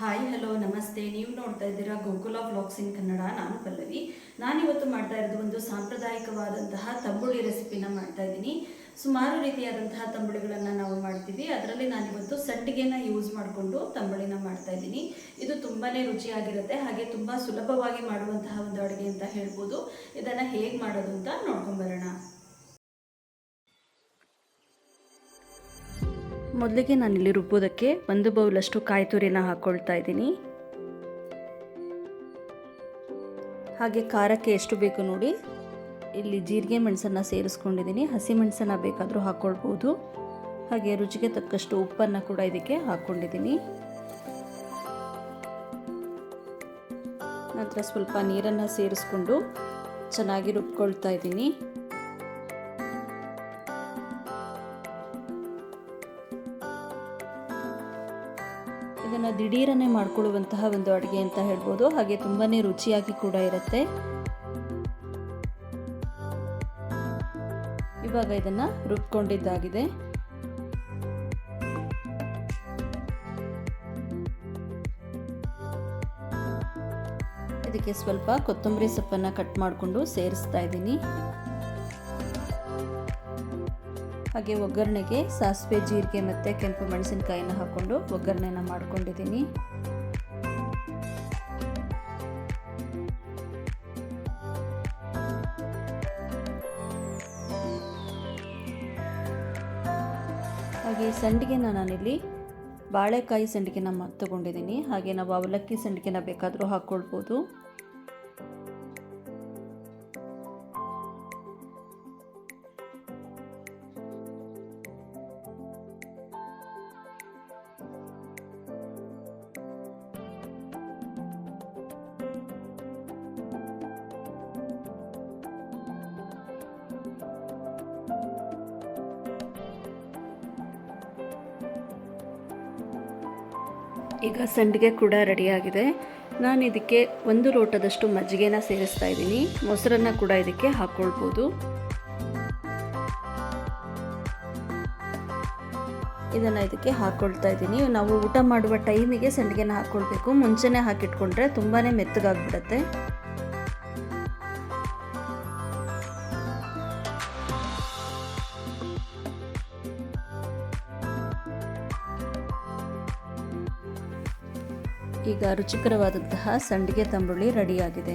Hi hello ನಮಸ್ತೆ. ನೀವು ನೋಡ್ತಾ ಇದ್ದೀರಾ ಗೋಕುಲ ವ್ಲಾಗ್ಸ್ ಇನ್ ಕನ್ನಡ. ನಾನು ಪಲ್ಲವಿ. ನಾನಿವತ್ತು ಮಾಡ್ತಾ ಇರೋದು ಒಂದು ಸಾಂಪ್ರದಾಯಿಕವಾದಂತಹ ತಂಬುಳಿ ರೆಸಿಪಿನ ಮಾಡ್ತಾ ಇದ್ದೀನಿ. ಸುಮಾರು ರೀತಿಯಾದಂತಹ ತಂಬುಳಿಗಳನ್ನು ನಾವು ಮಾಡ್ತೀವಿ. ಅದರಲ್ಲಿ ನಾನಿವತ್ತು ಸಂಡಿಗೆನ ಯೂಸ್ ಮಾಡಿಕೊಂಡು ತಂಬುಳಿನ ಮಾಡ್ತಾ ಇದ್ದೀನಿ. ಇದು ತುಂಬಾ ರುಚಿಯಾಗಿರುತ್ತೆ. ಹಾಗೆ ತುಂಬ ಸುಲಭವಾಗಿ ಮಾಡುವಂತಹ ಒಂದು ಅಡುಗೆ ಅಂತ ಹೇಳ್ಬೋದು. ಇದನ್ನು ಹೇಗೆ ಮಾಡೋದು ಅಂತ ನೋಡ್ಕೊಂಬರೋಣ ಮೊದಲಿಗೆ ನಾನಿಲ್ಲಿ ರುಬ್ಬೋದಕ್ಕೆ ಒಂದು ಬೌಲಷ್ಟು ಕಾಯಿ ತುರಿನ ಹಾಕ್ಕೊಳ್ತಾ ಇದ್ದೀನಿ. ಹಾಗೆ ಖಾರಕ್ಕೆ ಎಷ್ಟು ಬೇಕು ನೋಡಿ. ಇಲ್ಲಿ ಜೀರಿಗೆ ಮೆಣಸನ್ನು ಸೇರಿಸ್ಕೊಂಡಿದ್ದೀನಿ. ಹಸಿ ಮೆಣಸನ್ನು ಬೇಕಾದರೂ ಹಾಕ್ಕೊಳ್ಬೋದು ಹಾಗೆ ರುಚಿಗೆ ತಕ್ಕಷ್ಟು ಉಪ್ಪನ್ನು ಕೂಡ ಇದಕ್ಕೆ ಹಾಕ್ಕೊಂಡಿದ್ದೀನಿ ನಂತರ ಸ್ವಲ್ಪ ನೀರನ್ನು ಸೇರಿಸ್ಕೊಂಡು ಚೆನ್ನಾಗಿ ರುಬ್ಕೊಳ್ತಾ ಇದ್ದೀನಿ. ಇದನ್ನು ದಿಢೀರನೆ ಮಾಡ್ಕೊಳ್ಳುವಂತಹ ಒಂದು ಅಡುಗೆ ಅಂತ ಹೇಳ್ಬೋದು. ಹಾಗೆ ತುಂಬಾ ರುಚಿಯಾಗಿ ಕೂಡ ಇರುತ್ತೆ. ಇವಾಗ ಇದನ್ನು ರುಬ್ಕೊಂಡಿದ್ದಾಗಿದೆ. ಇದಕ್ಕೆ ಸ್ವಲ್ಪ ಕೊತ್ತಂಬರಿ ಸೊಪ್ಪನ್ನು ಕಟ್ ಮಾಡಿಕೊಂಡು ಸೇರಿಸ್ತಾ ಇದ್ದೀನಿ. ಹಾಗೆ ಒಗ್ಗರಣೆಗೆ ಸಾಸಿವೆ, ಜೀರಿಗೆ ಮತ್ತು ಕೆಂಪು ಮೆಣಸಿನಕಾಯಿನ ಹಾಕ್ಕೊಂಡು ಒಗ್ಗರಣೆನ ಮಾಡ್ಕೊಂಡಿದ್ದೀನಿ. ಹಾಗೆ ಸಂಡಿಗೆನ ನಾನಿಲ್ಲಿ ಬಾಳೆಕಾಯಿ ಸಂಡಿಗೆನ ತಗೊಂಡಿದ್ದೀನಿ. ಹಾಗೆ ನಾವು ಅವಲಕ್ಕಿ ಸಂಡಿಗೆನ ಬೇಕಾದರೂ ಹಾಕ್ಕೊಳ್ಬೋದು. ಈಗ ಸಂಡಿಗೆ ಕೂಡ ರೆಡಿಯಾಗಿದೆ. ನಾನು ಇದಕ್ಕೆ ಒಂದು ಲೋಟದಷ್ಟು ಮಜ್ಜಿಗೆನ ಸೇರಿಸ್ತಾ ಇದ್ದೀನಿ. ಮೊಸರನ್ನು ಕೂಡ ಇದಕ್ಕೆ ಹಾಕ್ಕೊಳ್ಬೋದು ಇದನ್ನು ಇದಕ್ಕೆ ಹಾಕ್ಕೊಳ್ತಾ ಇದ್ದೀನಿ. ನಾವು ಊಟ ಮಾಡುವ ಟೈಮಿಗೆ ಸಂಡಿಗೆನ ಹಾಕ್ಕೊಳ್ಬೇಕು ಮುಂಚೆನೇ ಹಾಕಿಟ್ಕೊಂಡ್ರೆ ತುಂಬಾ ಮೆತ್ತಗಾಗ್ಬಿಡತ್ತೆ. ಈಗ ರುಚಿಕರವಾದಂತಹ ಸಂಡಿಗೆ ತಂಬುಳಿ ರೆಡಿಯಾಗಿದೆ.